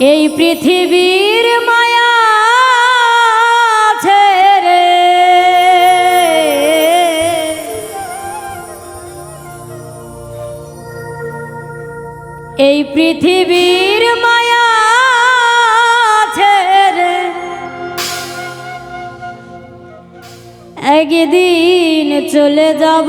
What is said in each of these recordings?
এই পৃথিবীর মায়া ছেড়ে এই পৃথিবীর মায়া ছেড়ে একদিন চলে যাব।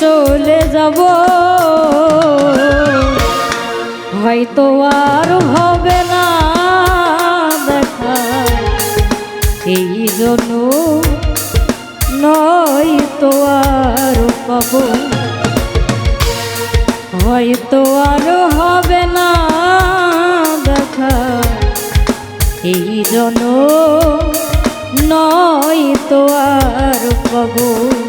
চলে যাব। হয়তো আর হবে না দেখা। এই জন্য নয় তো আর পাব। হয়তো আর হবে না দেখা। এই জন্য নয় তো আর পাবো।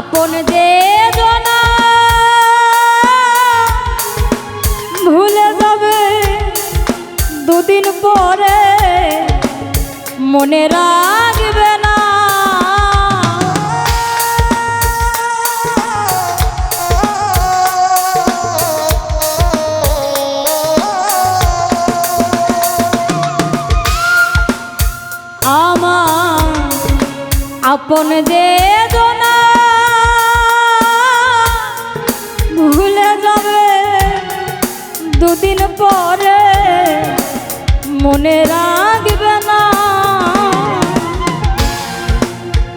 আপন যে ভুলে যাবে দুদিন পরে মনে রাখবে না। আমার আপন যে ভুলে যাবে দুদিন পরে মনে রাখবে না।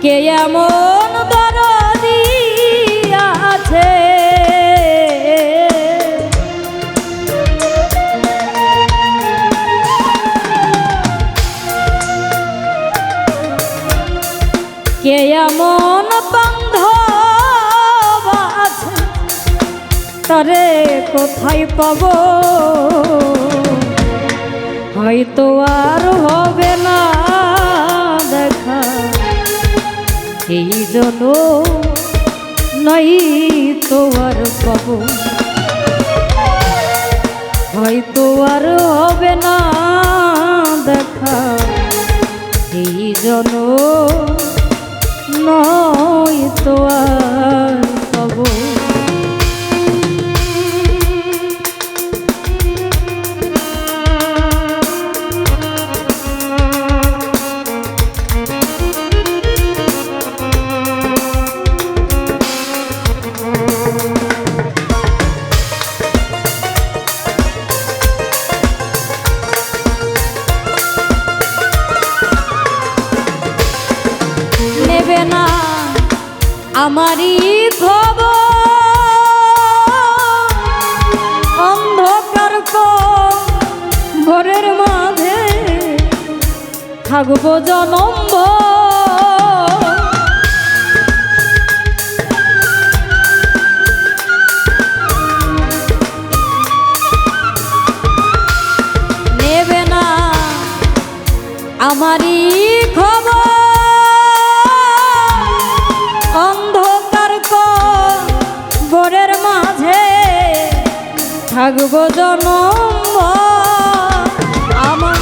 কে এমন তারে কোথায় পাব? হয়তো আর হবে না দেখা। এই জন্য নই তো আর পাব। হয়তো আমারই ভব অন্ধকার ভোরের মাঝে থাকব জনম মাঝে থাকব জনম আমার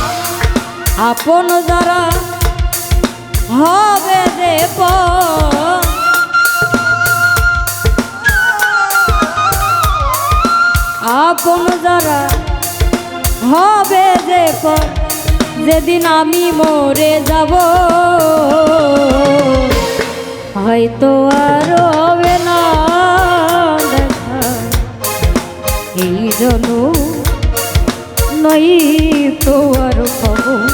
আপন যারা হবে পর আপন যারা হবে পর যেদিন আমি মরে যাব। হয়তো আর হবে না। এই নই তো আর পাব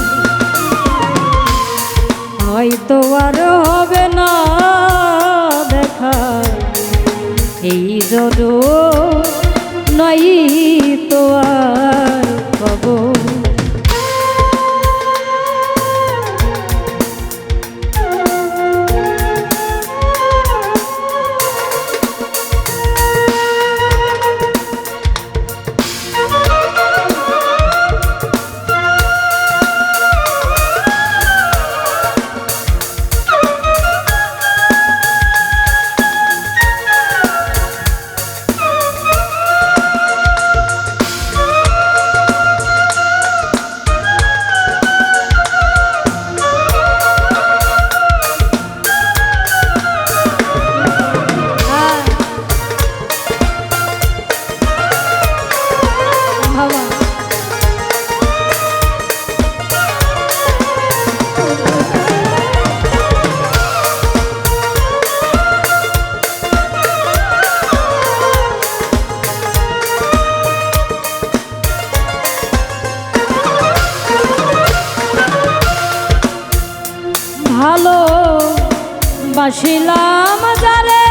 বাসিলাম যারে।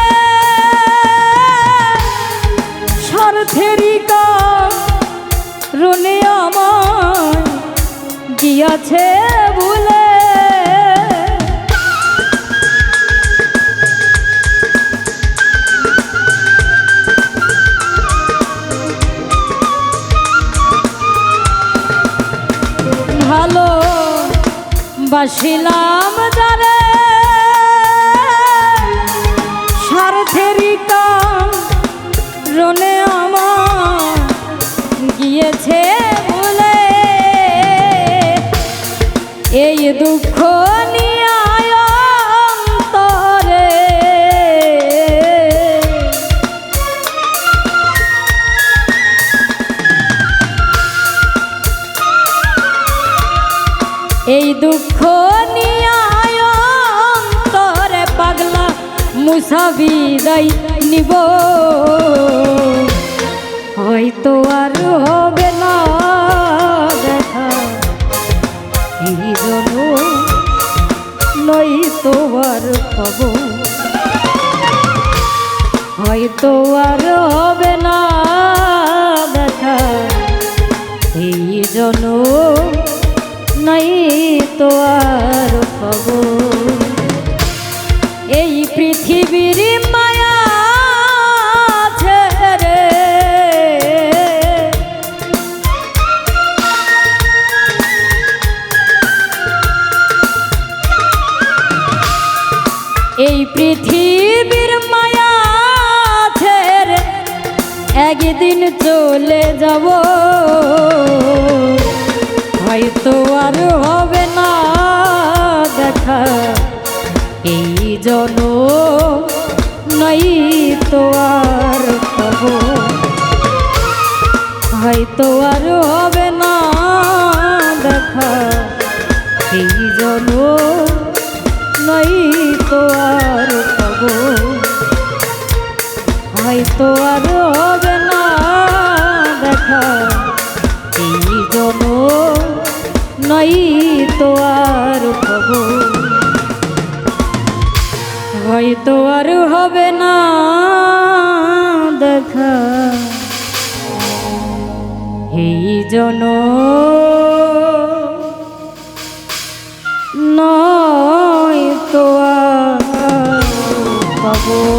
স্বার্থেরই রুনে আমার গিয়াছে ভুলে ভালো। বাসিলাম যারে। দুঃখ নিয়ে অন্তরে পাগলা মুসাবিদাই নিব। হয়তো আর হবে না দেখা। এই জন নই পাব। হয়তো আর হবে না দেখা। এই জন নাই তো আর পাব এই পৃথিবীর মায়া ছেড়ে এই পৃথিবীর মায়া ছেড়ে একদিন চলে যাব। হয়তো আর হবে না দেখা। এই জন নাই তো আর পাব হয়তো আর হবে না দেখা। এই জন নাই তো আর পাব হয়তো আর হবে না দেখা। নাই তো আর পাব হয়তো আর হবে না দেখা। এই জন নয় তো আর পাবো